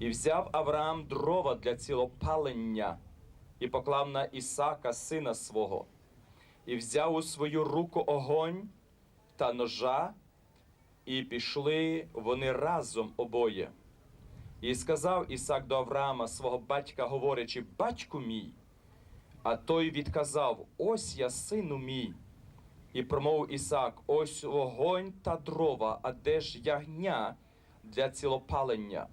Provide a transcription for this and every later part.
І взяв Авраам дрова для цілопалення і поклав на Ісака, сина свого, і взяв у свою руку огонь та ножа, і пішли вони разом обоє. І сказав Ісак до Авраама, свого батька, говорячи, батьку мій. А той відказав: Ось я, сину мій. І промовив Ісак: Ось вогонь та дрова, а де ж ягня для цілопалення?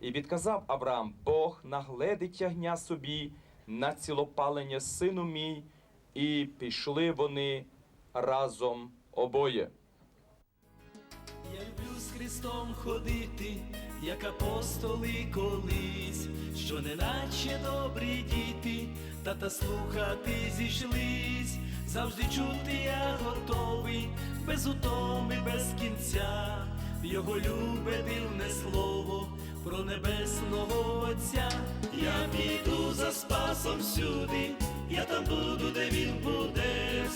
І відказав Авраам: Бог нагледить ягня собі на цілопалення, сину мій, і пішли вони разом обоє. Я люблю з Христом ходити, як апостоли колись, що неначе добрі діти, тата слухати зійшлись, завжди чути я готовий, без утоми, без кінця, його любе дивне слово про небесного Отця. Я піду за спасом всюди, я там буду, де він буде,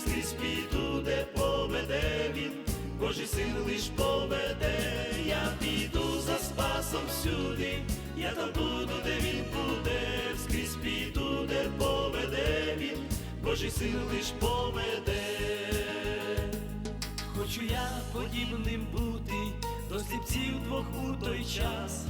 скрізь піду, де поведе він. Божий син лиш поведе, я піду за спасом всюди, я там буду, де він буде, скрізь піду, де поведе він, Божий син лиш поведе. Хочу я подібним бути до сліпців двох у той час,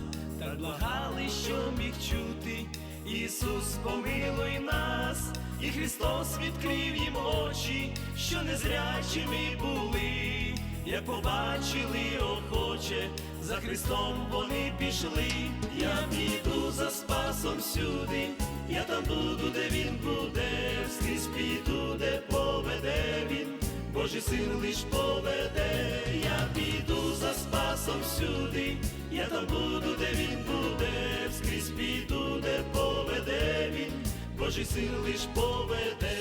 так благали, що міг чути. Ісус, помилуй нас, і Христос відкрив їм очі, що незрячими були, як побачили охоче, за Христом вони пішли. Я піду за спасом всюди, я там буду, де він буде, скрізь піду, де поведе він. Божий син лиш поведе, я піду за спасом всюди, я там буду, де він буде, скрізь піду, де поведе він, Божий син лиш поведе.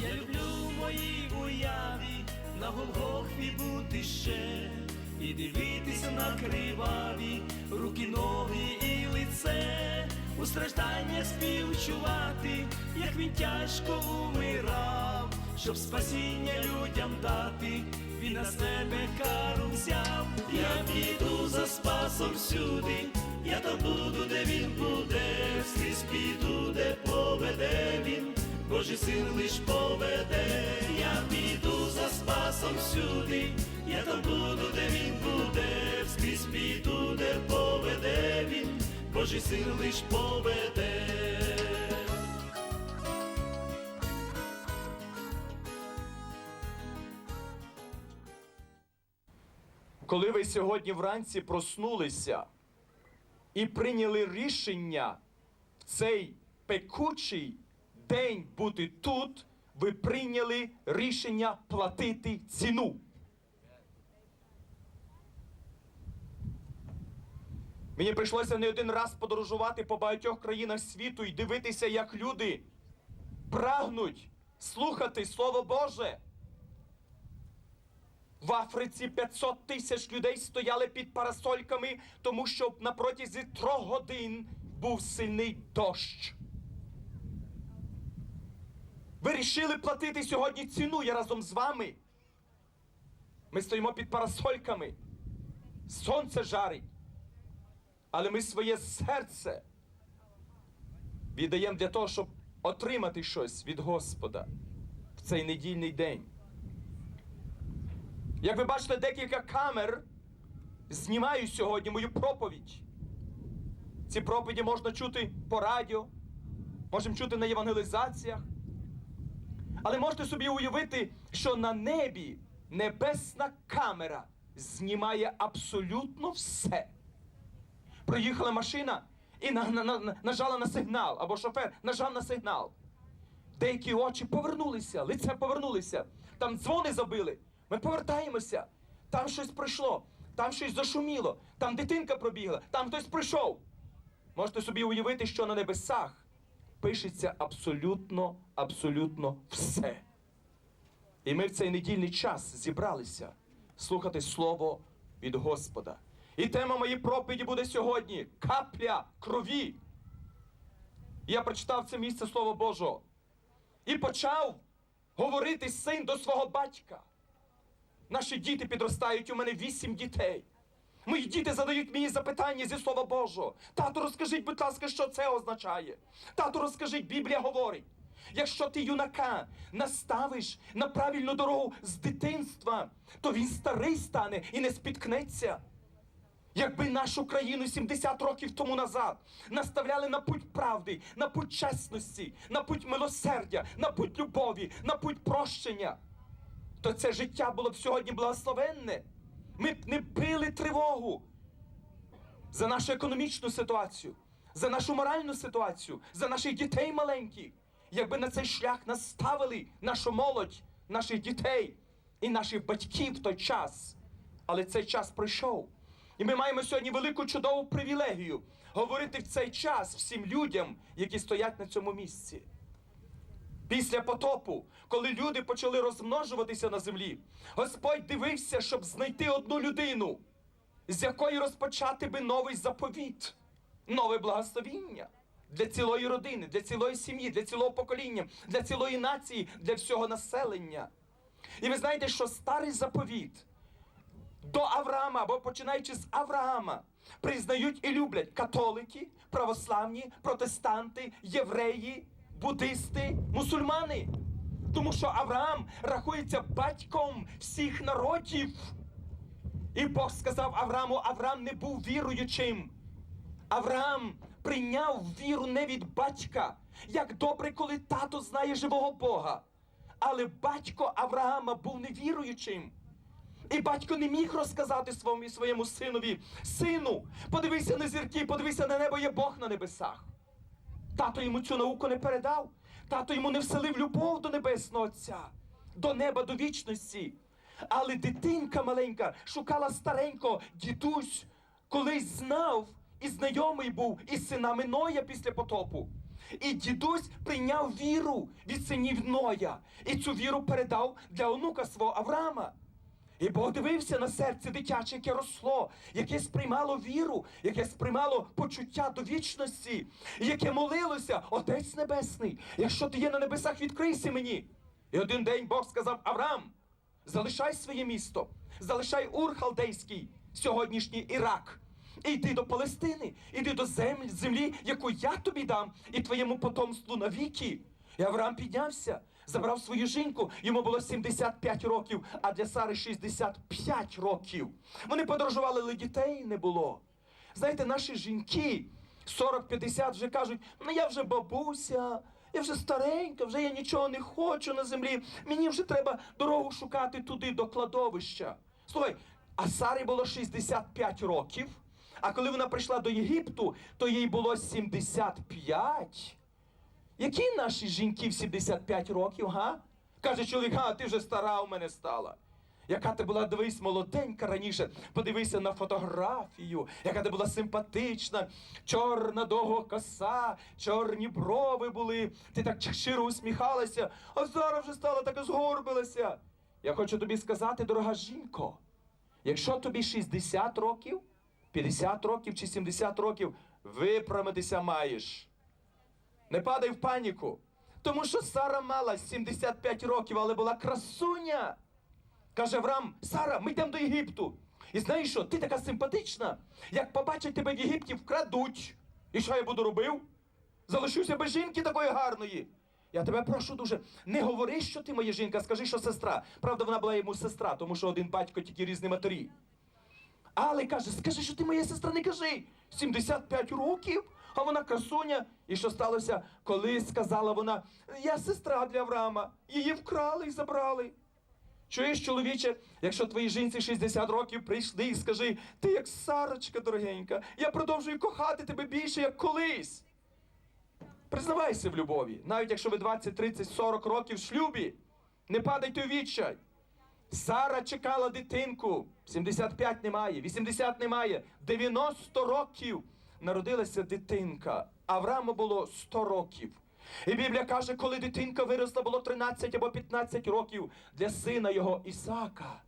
Я люблю моїй уяві на Голгофі бути ще. І дивитися на криваві руки, ноги і лице, у стражданнях співчувати, як він тяжко умирав, щоб спасіння людям дати, він на себе кару взяв. Я піду за спасом всюди, я там буду, де він буде, скрізь піду, де поведе він. Божий син лиш поведе, я піду за спасом всюди, я там буду, де він буде, скрізь піду, де поведе він, Божий син лиш поведе. Коли ви сьогодні вранці проснулися і прийняли рішення в цей пекучий день бути тут, ви прийняли рішення платити ціну. Мені прийшлося не один раз подорожувати по багатьох країнах світу і дивитися, як люди прагнуть слухати Слово Боже. В Африці 500 тисяч людей стояли під парасольками, тому що на протязі трьох годин був сильний дощ. Ви рішили платити сьогодні ціну я разом з вами. Ми стоїмо під парасольками. Сонце жарить. Але ми своє серце віддаємо для того, щоб отримати щось від Господа в цей недільний день. Як ви бачите, декілька камер знімають сьогодні мою проповідь. Ці проповіді можна чути по радіо, можемо чути на євангелізаціях. Але можете собі уявити, що на небі небесна камера знімає абсолютно все. Проїхала машина і на, на, на, нажала на сигнал, або шофер нажав на сигнал. Деякі очі повернулися, лице повернулися. Там дзвони забили. Ми повертаємося. Там щось пройшло, там щось зашуміло, там дитинка пробігла, там хтось прийшов. Можете собі уявити, що на небесах пишеться абсолютно, абсолютно все. І ми в цей недільний час зібралися слухати Слово від Господа. І тема моєї проповіді буде сьогодні капля крові. Я прочитав це місце Слова Божого і почав говорити син до свого батька. Наші діти підростають, у мене вісім дітей. Мої діти задають мені запитання зі Слова Божого. Тату, розкажіть, будь ласка, що це означає. Тату, розкажіть, Біблія говорить. Якщо ти юнака наставиш на правильну дорогу з дитинства, то він старий стане і не спіткнеться. Якби нашу країну 70 років тому назад наставляли на путь правди, на путь чесності, на путь милосердя, на путь любові, на путь прощення, то це життя було б сьогодні благословенне. Ми б не били тривогу за нашу економічну ситуацію, за нашу моральну ситуацію, за наших дітей маленьких. Якби на цей шлях наставили нашу молодь, наших дітей і наших батьків в той час. Але цей час пройшов. І ми маємо сьогодні велику чудову привілегію говорити в цей час всім людям, які стоять на цьому місці. Після потопу, коли люди почали розмножуватися на землі, Господь дивився, щоб знайти одну людину, з якої розпочати би новий заповіт, нове благословіння для цілої родини, для цілої сім'ї, для цілого покоління, для цілої нації, для всього населення. І ви знаєте, що старий заповіт до Авраама, або починаючи з Авраама, признають і люблять католики, православні, протестанти, євреї, буддисти, мусульмани. Тому що Авраам рахується батьком всіх народів. І Бог сказав Аврааму, Авраам не був віруючим. Авраам прийняв віру не від батька. Як добре, коли тато знає живого Бога. Але батько Авраама був невіруючим. І батько не міг розказати своєму, своєму синові: Сину, подивися на зірки, подивися на небо, є Бог на небесах. Тато йому цю науку не передав. Тато йому не вселив любов до Небесного Отця, до неба, до вічності. Але дитинка маленька шукала старенько, дідусь, колись знав і знайомий був із синами Ноя після потопу. І дідусь прийняв віру від синів Ноя і цю віру передав для онука свого Авраама. І Бог дивився на серце дитяче, яке росло, яке сприймало віру, яке сприймало почуття до вічності, яке молилося, Отець Небесний, якщо ти є на небесах, відкрийся мені. І один день Бог сказав: Авраам, залишай своє місто, залишай Ур Халдейський, сьогоднішній Ірак. І йди до Палестини, іди до землі, землі, яку я тобі дам, і твоєму потомству навіки. І Авраам піднявся, забрав свою жінку, йому було 75 років, а для Сари 65 років. Вони подорожували, але дітей не було. Знаєте, наші жінки 40-50 вже кажуть, ну я вже бабуся, я вже старенька, вже я нічого не хочу на землі. Мені вже треба дорогу шукати туди, до кладовища. Слухай, а Сарі було 65 років, а коли вона прийшла до Єгипту, то їй було 75. Які наші жінки в 75 років, га? Каже чоловік, га, ти вже стара у мене стала. Яка ти була, дивись, молоденька раніше, подивися на фотографію, яка ти була симпатична, чорна довга коса, чорні брови були, ти так щиро усміхалася, а зараз вже стала така згорбилася. Я хочу тобі сказати, дорога жінко, якщо тобі 60 років, 50 років чи 70 років, виправитися маєш. Не падай в паніку. Тому що Сара мала 75 років, але була красуня. Каже Авраам, Сара, ми йдемо до Єгипту. І знаєш що, ти така симпатична. Як побачать тебе в Єгипті, вкрадуть. І що я буду робив? Залишуся без жінки такої гарної. Я тебе прошу дуже, не говори, що ти моя жінка, скажи, що сестра. Правда, вона була йому сестра, тому що один батько тільки різні матері. Але каже, скажи, що ти моя сестра, не кажи. 75 років, а вона красуня. І що сталося, коли сказала вона, я сестра для Авраама, її вкрали і забрали. Чуєш, чоловіче, якщо твоїй жінці 60 років прийшли і скажи, ти як Сарочка дорогенька, я продовжую кохати тебе більше, як колись. Признавайся в любові, навіть якщо ви 20, 30, 40 років в шлюбі, не падайте у відчай. Сара чекала дитинку. 75 немає, 80 немає, 90 років народилася дитинка. Аврааму було 100 років. І Біблія каже, коли дитинка виросла, було 13 або 15 років для сина його Ісака.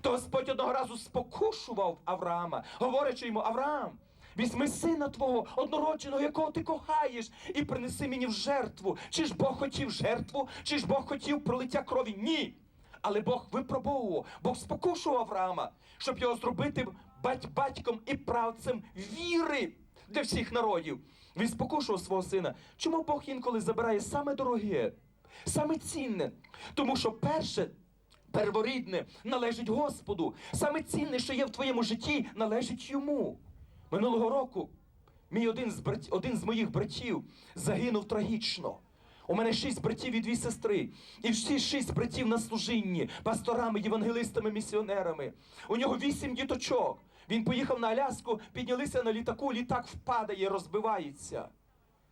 То Господь одного разу спокушував Авраама, говорячи йому, Авраам, візьми сина твого однородженого, якого ти кохаєш, і принеси мені в жертву. Чи ж Бог хотів жертву, чи ж Бог хотів пролиття крові? Ні. Але Бог випробовував, Бог спокушував Авраама, щоб його зробити батьком і правцем віри для всіх народів. Він спокушував свого сина. Чому Бог інколи забирає саме дороге, саме цінне? Тому що перше. Перворідне належить Господу. Саме цінне, що є в твоєму житті, належить йому. Минулого року мій один з, брат... один з моїх братів загинув трагічно. У мене шість братів і дві сестри. І всі шість братів на служінні, пасторами, євангелистами, місіонерами. У нього вісім діточок. Він поїхав на Аляску, піднялися на літаку, літак впадає, розбивається.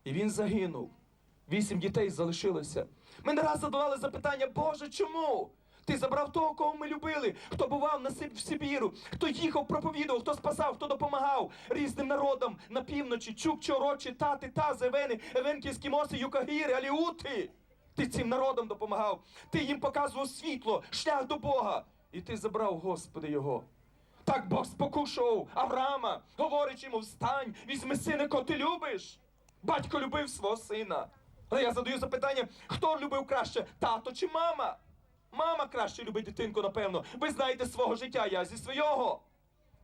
І він загинув. Вісім дітей залишилося. Ми не раз задавали запитання, Боже, чому? Ти забрав того, кого ми любили, хто бував на в Сибіру, хто їхав, проповідував, хто спасав, хто допомагав різним народам на півночі, чукчі, орочі, тати, тази, евени, евенки, ескімоси, юкагіри, аліути. Ти цим народам допомагав. Ти їм показував світло, шлях до Бога. І ти забрав, Господи, його. Так Бог спокушував Авраама, говорячи йому, встань, візьми сина, кого ти любиш. Батько любив свого сина. Але я задаю запитання, хто любив краще, тато чи мама? Мама краще любить дитинку, напевно. Ви знаєте свого життя, я зі свого.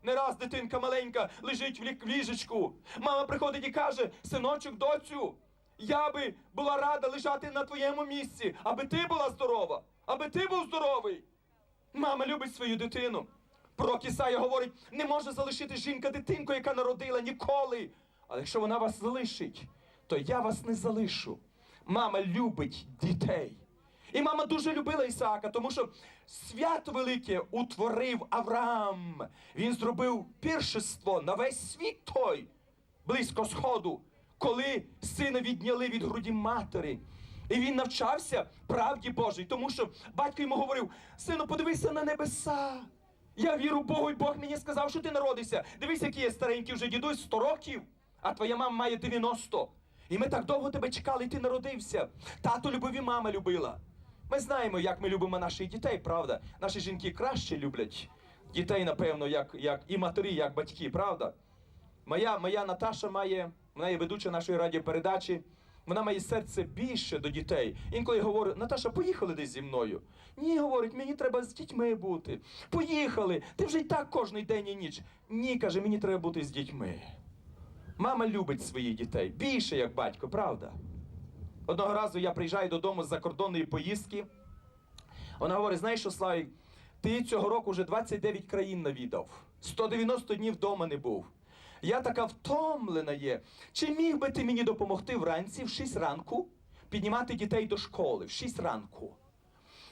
Не раз дитинка маленька лежить в ліжечку. Мама приходить і каже: синочок, доцю, я би була рада лежати на твоєму місці, аби ти була здорова, аби ти був здоровий. Мама любить свою дитину. Пророк Ісая говорить, не може залишити жінка дитинку, яка народила ніколи. Але якщо вона вас залишить, то я вас не залишу. Мама любить дітей. І мама дуже любила Ісаака, тому що свято велике утворив Авраам. Він зробив піршество на весь світ той, близько сходу, коли сина відняли від груді матері. І він навчався правді Божій, тому що батько йому говорив: сину, подивися на небеса. Я віру Богу, і Бог мені сказав, що ти народишся. Дивись, який є старенький вже дідусь 100 років, а твоя мама має 90. І ми так довго тебе чекали, і ти народився. Тато любив і мама любила. Ми знаємо, як ми любимо наших дітей, правда? Наші жінки краще люблять дітей, напевно, як, як і матері, як батьки, правда? Моя, моя Наташа має, вона є ведуча нашої радіопередачі. Вона має серце більше до дітей. Інколи я говорю, Наташа, поїхали десь зі мною. Ні, говорить, мені треба з дітьми бути. Поїхали. Ти вже й так кожний день і ніч. Ні, каже, мені треба бути з дітьми. Мама любить своїх дітей більше, як батько, правда? Одного разу я приїжджаю додому з закордонної поїздки. Вона говорить: знаєш що, Славік, ти цього року вже 29 країн навідав, 190 днів вдома не був. Я така втомлена є. Чи міг би ти мені допомогти вранці в 6 ранку піднімати дітей до школи в 6 ранку?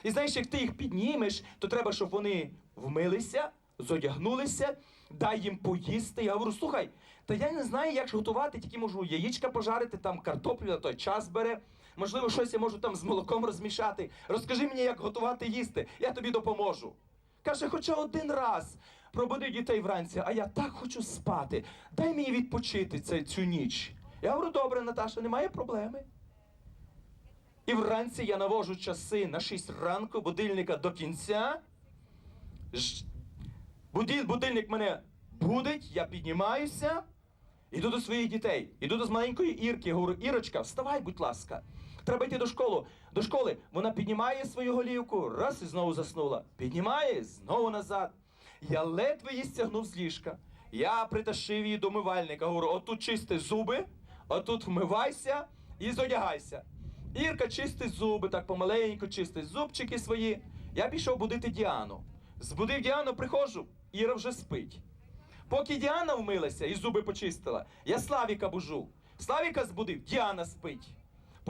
І знаєш, як ти їх піднімеш, то треба, щоб вони вмилися, зодягнулися, дай їм поїсти. Я говорю, слухай, та я не знаю, як готувати, тільки можу яєчка пожарити, там картоплю на той час бере. Можливо, щось я можу там з молоком розмішати. Розкажи мені, як готувати їсти, я тобі допоможу. Каже, хоча один раз пробуди дітей вранці, а я так хочу спати. Дай мені відпочити це, цю ніч. Я говорю, добре, Наташа, немає проблеми. І вранці я навожу часи на 6 ранку будильника до кінця. Будильник мене будить, я піднімаюся, іду до своїх дітей, іду до маленької Ірки, говорю, Ірочка, вставай, будь ласка. Треба йти до школи. До школи вона піднімає свою голівку, раз і знову заснула. Піднімає, знову назад. Я ледве її стягнув з ліжка. Я притащив її до мивальника. Говорю, отут чисти зуби, отут вмивайся і зодягайся. Ірка чистить зуби, так помаленьку чистить зубчики свої. Я пішов будити Діану. Збудив Діану, приходжу, Іра вже спить. Поки Діана вмилася і зуби почистила, я Славіка бужу. Славіка збудив, Діана спить.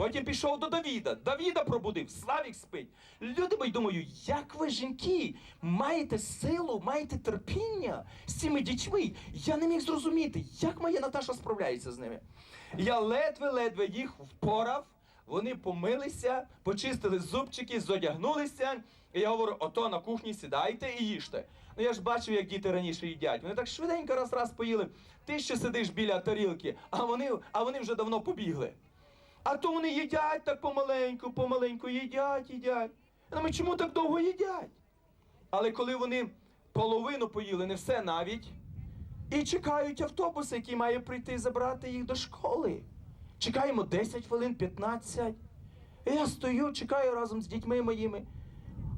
Потім пішов до Давіда. Давіда пробудив, Славік спить. Люди мої думаю, як ви, жінки, маєте силу, маєте терпіння з цими дітьми? Я не міг зрозуміти, як моя Наташа справляється з ними. Я ледве-ледве їх впорав, вони помилися, почистили зубчики, зодягнулися. І я говорю, ото на кухні сідайте і їжте. Ну я ж бачив, як діти раніше їдять. Вони так швиденько раз-раз поїли. Ти ще сидиш біля тарілки, а вони, а вони вже давно побігли. А то вони їдять так помаленьку, помаленьку, їдять, їдять. Думаю, чому так довго їдять? Але коли вони половину поїли, не все навіть, і чекають автобус, який має прийти забрати їх до школи. Чекаємо 10 хвилин, 15. І я стою, чекаю разом з дітьми моїми.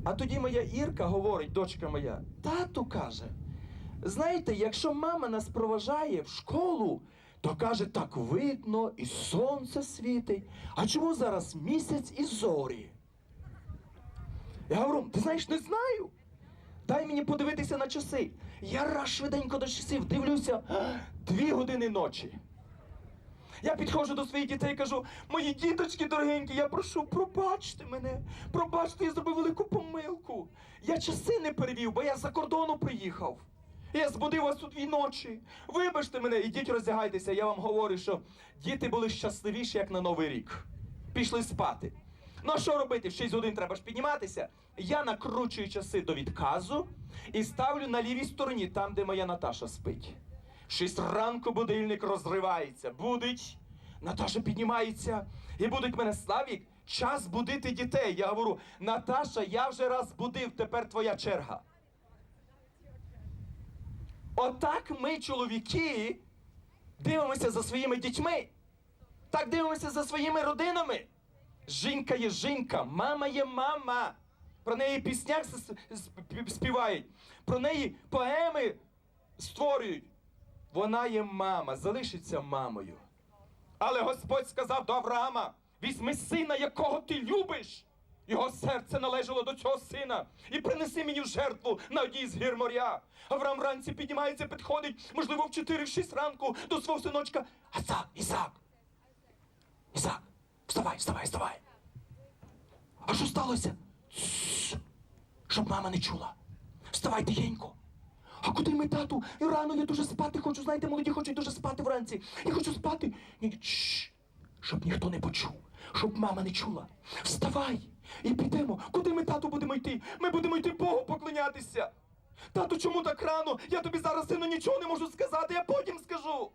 А тоді моя Ірка говорить, дочка моя, тату каже, Знаєте, якщо мама нас проважає в школу, то каже, так видно, і сонце світить. А чому зараз місяць і зорі? Я говорю, ти знаєш, не знаю. Дай мені подивитися на часи. Я раз швиденько до часів дивлюся дві години ночі. Я підходжу до своїх дітей і кажу, мої діточки дорогенькі, я прошу, пробачте мене, пробачте, я зробив велику помилку. Я часи не перевів, бо я за кордону приїхав. Я збудив вас у дві ночі. Вибачте мене, ідіть роздягайтеся. Я вам говорю, що діти були щасливіші, як на Новий рік. Пішли спати. Ну а що робити? В 6 годин треба ж підніматися. Я накручую часи до відказу і ставлю на лівій стороні, там, де моя Наташа спить. Шість ранку будильник розривається. Будить. Наташа піднімається. І будуть мене Славік. Час будити дітей. Я говорю, Наташа, я вже раз будив, тепер твоя черга. Отак ми, чоловіки, дивимося за своїми дітьми. Так дивимося за своїми родинами. Жінка є жінка, мама є мама. Про неї піснях співають, про неї поеми створюють. Вона є мама, залишиться мамою. Але Господь сказав до Авраама: візьми сина, якого ти любиш. Його серце належало до цього сина, і принеси мені в жертву на одній з гір моря. Авраам вранці піднімається, підходить, можливо, в 4-6 ранку до свого синочка. Аса, Ісак, Ісак, вставай, вставай, вставай. А що сталося? Тсс, Щоб мама не чула. Вставай тихенько. А куди ми, тату? І рано я дуже спати хочу. Знаєте, молоді хочуть дуже спати вранці. Я хочу спати. Ні, щоб ніхто не почув, щоб мама не чула. Вставай і підемо. Куди ми, тату, будемо йти? Ми будемо йти Богу поклонятися. Тату, чому так рано? Я тобі зараз сину нічого не можу сказати, я потім скажу.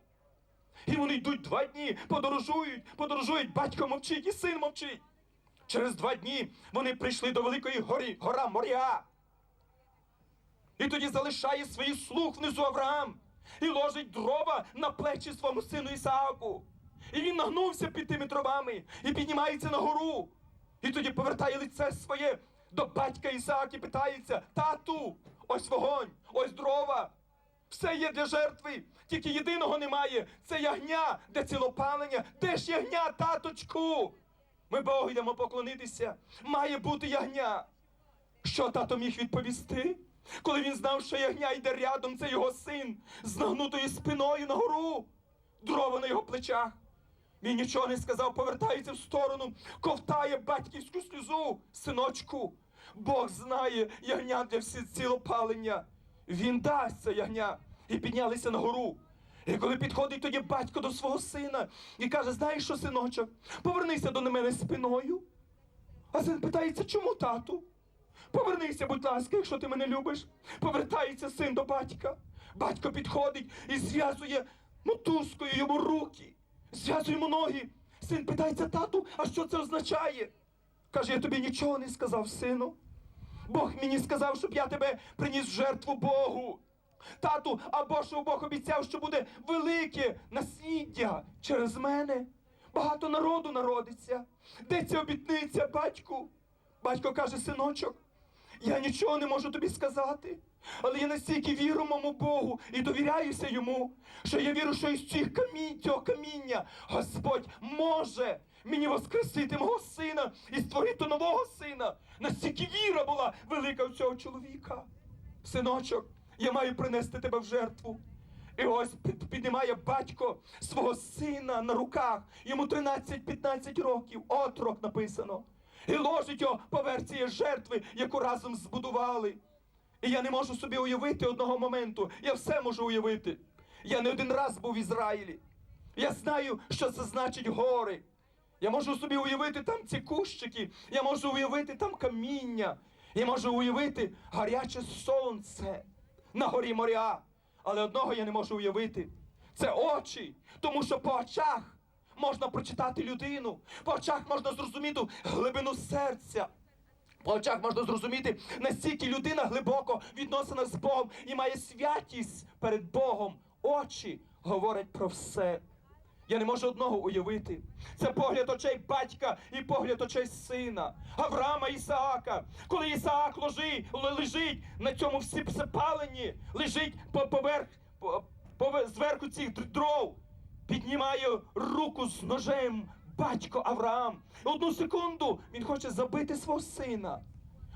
І вони йдуть два дні, подорожують, подорожують, батько мовчить і син мовчить. Через два дні вони прийшли до великої гори, гора Моріа. І тоді залишає свій слух внизу Авраам і ложить дрова на плечі своєму сину Ісааку. І він нагнувся під тими дровами і піднімається на гору. І тоді повертає лице своє до батька Ісаак і питається: Тату, ось вогонь, ось дрова. Все є для жертви, тільки єдиного немає. Це ягня, де цілопалення. Де ж ягня, таточку? Ми Богу йдемо поклонитися. Має бути ягня. Що тато міг відповісти? Коли він знав, що ягня йде рядом, це його син з нагнутою спиною на гору, дрова на його плечах. Він нічого не сказав, повертається в сторону, ковтає батьківську сльозу, синочку. Бог знає ягня для всі цілопалення. Він дасть це ягня. І піднялися на гору. І коли підходить тоді батько до свого сина і каже: знаєш що, синочок, повернися до мене спиною. А син питається, чому тату? Повернися, будь ласка, якщо ти мене любиш. Повертається син до батька. Батько підходить і зв'язує мотузкою йому руки, зв'язує йому ноги. Син питається, тату, а що це означає? Каже, я тобі нічого не сказав, сину. Бог мені сказав, щоб я тебе приніс в жертву Богу. Тату, або що Бог обіцяв, що буде велике насліддя через мене. Багато народу народиться. Де ця обітниця, батьку? Батько каже, синочок, я нічого не можу тобі сказати. Але я настільки вірю моєму Богу і довіряюся йому, що я вірю, що із цих камінь, цього каміння Господь може мені воскресити мого сина і створити нового сина. Настільки віра була велика у цього чоловіка. Синочок, я маю принести тебе в жертву. І ось піднімає батько свого сина на руках. Йому 13-15 років, отрок написано. І ложить його по версії жертви, яку разом збудували. І я не можу собі уявити одного моменту. Я все можу уявити. Я не один раз був в Ізраїлі. Я знаю, що це значить гори. Я можу собі уявити там ці кущики, я можу уявити там каміння, я можу уявити гаряче сонце на горі моря. Але одного я не можу уявити. Це очі, тому що по очах можна прочитати людину, по очах можна зрозуміти глибину серця. По очах можна зрозуміти, настільки людина глибоко відносина з Богом і має святість перед Богом. Очі говорять про все. Я не можу одного уявити. Це погляд очей батька і погляд очей сина, Авраама Ісаака. Коли Ісаак ложи, лежить на цьому всі всепаленні, лежить по поверх, по, пове- зверху цих дров, піднімає руку з ножем батько Авраам. Одну секунду він хоче забити свого сина.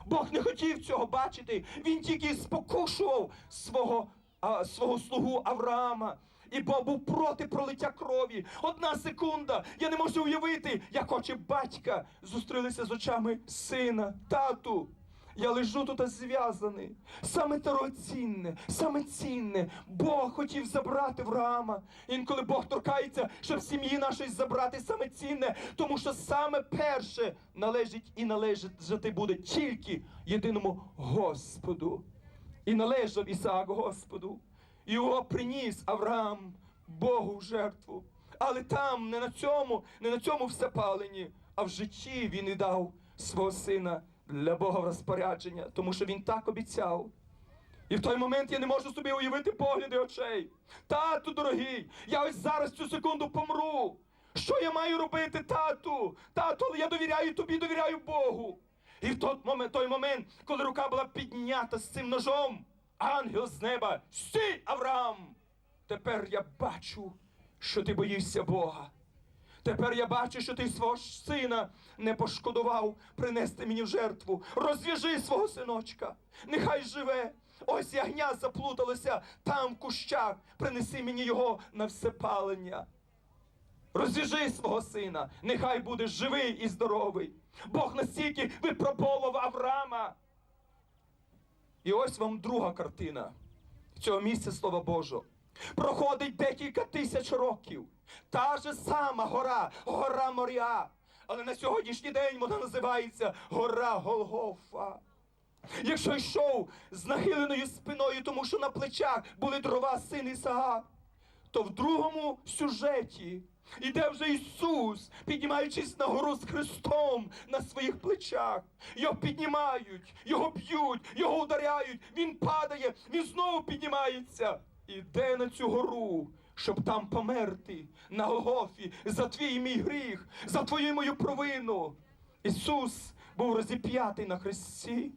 Бог не хотів цього бачити. Він тільки спокушував свого, а, свого слугу Авраама. І Бог був проти пролиття крові. Одна секунда. Я не можу уявити, як очі батька зустрілися з очами сина, тату. Я лежу тут зв'язаний. Саме дорогоцінне, саме цінне. Бог хотів забрати Авраама. Інколи Бог торкається, щоб в сім'ї нашої забрати саме цінне, тому що саме перше належить і належати буде тільки єдиному Господу. І належав Ісаак Господу. Його приніс Авраам Богу в жертву. Але там, не на цьому, не на цьому всепаленні, а в житті він і дав свого сина для Бога в розпорядження, тому що він так обіцяв. І в той момент я не можу собі уявити погляди очей. Тату, дорогий, я ось зараз цю секунду помру. Що я маю робити, тату? Тату, але я довіряю тобі, довіряю Богу. І в той момент, той момент, коли рука була піднята з цим ножом, ангел з неба, стій, Авраам! Тепер я бачу, що ти боїшся Бога. Тепер я бачу, що ти свого сина не пошкодував принести мені в жертву. Розв'яжи свого синочка, нехай живе. Ось ягня заплуталося там в кущах. Принеси мені його на всепалення. Розв'яжи свого сина, нехай буде живий і здоровий. Бог настільки випробовував Авраама. І ось вам друга картина цього місця Слова Божого. Проходить декілька тисяч років. Та же сама гора, гора Морія. Але на сьогоднішній день вона називається гора Голгофа. Якщо йшов з нахиленою спиною, тому що на плечах були дрова син Ісаак, то в другому сюжеті іде вже Ісус, піднімаючись на гору з Христом на своїх плечах. Його піднімають, його б'ють, його ударяють, він падає, він знову піднімається. Іде на цю гору, щоб там померти на Голгофі за твій мій гріх, за твою мою провину. Ісус був розіп'ятий на хресті.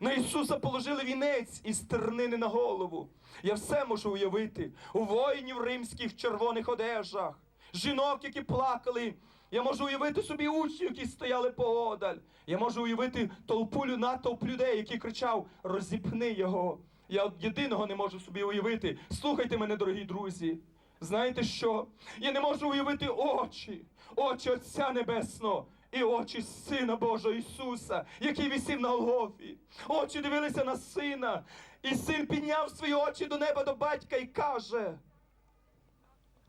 На Ісуса положили вінець із тернини на голову. Я все можу уявити. У воїнів римських в червоних одежах, жінок, які плакали. Я можу уявити собі учнів, які стояли поодаль. Я можу уявити толпу натовп людей, які кричав: розіпни його. Я єдиного не можу собі уявити. Слухайте мене, дорогі друзі. Знаєте що? Я не можу уявити очі, очі Отця Небесного і очі Сина Божого Ісуса, який висів на Голгофі. Очі дивилися на сина, і син підняв свої очі до неба до батька і каже.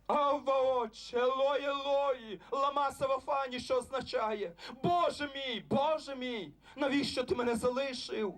Авва очі, Елой, Елої, лама Савафані, що означає? Боже мій, Боже мій, навіщо ти мене залишив?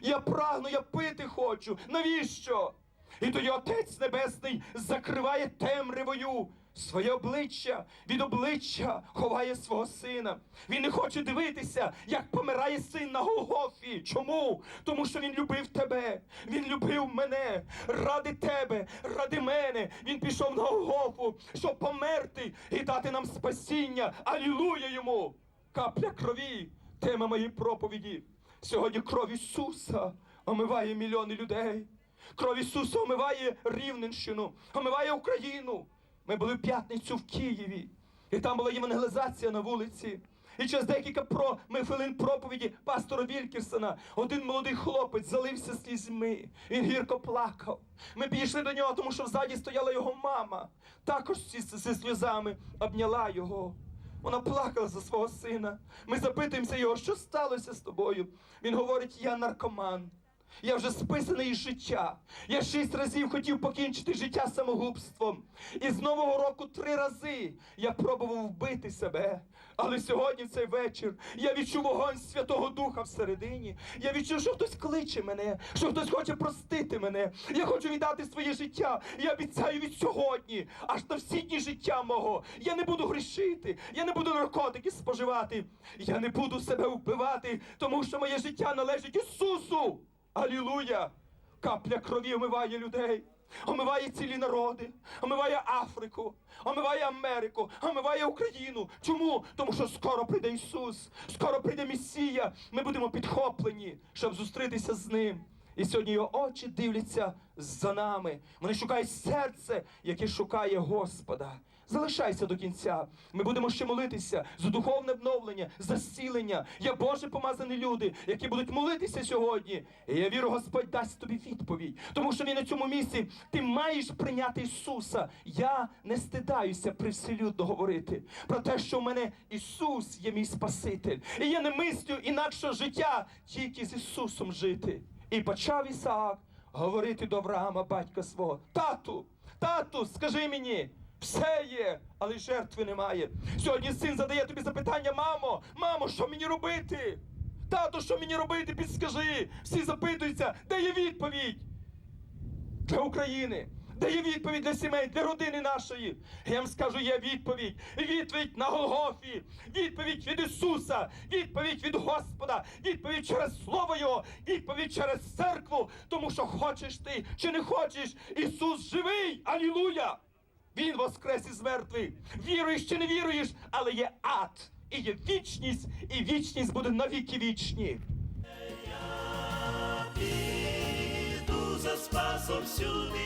Я прагну, я пити хочу. Навіщо? І тоді Отець Небесний закриває темрявою своє обличчя, від обличчя ховає свого сина. Він не хоче дивитися, як помирає син на Голгофі. Чому? Тому що він любив тебе, він любив мене ради тебе, ради мене. Він пішов на Голгофу, щоб померти і дати нам спасіння. Алілуя йому! Капля крові, тема моєї проповіді. Сьогодні кров Ісуса омиває мільйони людей. Кров Ісуса омиває Рівненщину, омиває Україну. Ми були в п'ятницю в Києві, і там була євангелізація на вулиці. І через декілька про ми хвилин проповіді пастора Вількерсона один молодий хлопець залився слізьми. Він гірко плакав. Ми підійшли до нього, тому що взаді стояла його мама. Також зі, сльозами обняла його. Вона плакала за свого сина. Ми запитуємося його, що сталося з тобою. Він говорить: я наркоман. Я вже списаний із життя. Я шість разів хотів покінчити життя самогубством. І з Нового року три рази я пробував вбити себе. Але сьогодні, в цей вечір, я відчув вогонь Святого Духа всередині. Я відчув, що хтось кличе мене, що хтось хоче простити мене. Я хочу віддати своє життя. Я обіцяю від сьогодні, аж на всі дні життя мого. Я не буду грішити, я не буду наркотики споживати, я не буду себе вбивати, тому що моє життя належить Ісусу. Алілуя! Капля крові омиває людей. омиває цілі народи, омиває Африку, омиває Америку, омиває Україну. Чому? Тому що скоро прийде Ісус, скоро прийде Месія. Ми будемо підхоплені, щоб зустрітися з Ним. І сьогодні його очі дивляться за нами. Вони шукають серце, яке шукає Господа. Залишайся до кінця. Ми будемо ще молитися за духовне обновлення, за зцілення. Є Боже помазані люди, які будуть молитися сьогодні. І я вірю, Господь дасть тобі відповідь. Тому що він на цьому місці ти маєш прийняти Ісуса. Я не стидаюся привселюдно говорити про те, що в мене Ісус є мій Спаситель. І я не мислю інакше життя, тільки з Ісусом жити. І почав Ісаак говорити до Авраама, батька свого: Тату, тату, скажи мені. Все є, але жертви немає. Сьогодні син задає тобі запитання, мамо, мамо, що мені робити? Тато, що мені робити? Підскажи. Всі запитуються, де є відповідь? Для України. Де є відповідь для сімей, для родини нашої? Я вам скажу, є відповідь. Відповідь на Голгофі, відповідь від Ісуса, відповідь від Господа, відповідь через Слово Його, відповідь через церкву. Тому що хочеш ти чи не хочеш, Ісус живий! Алілуя! Він воскрес із мертвих. Віруєш чи не віруєш, але є ад. І є вічність, і вічність буде навіки вічні. Піду за спасом всюди,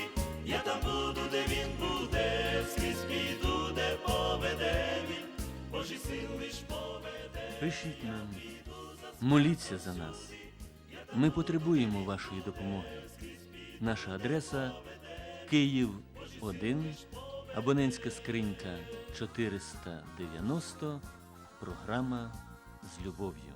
я там буду, де він буде, скрізь піду, де поведе він, Божий сил лиш поведе. Пишіть нам, моліться за нас. Ми потребуємо вашої допомоги. Наша адреса Київ 1, абонентська скринька 490, програма з любов'ю.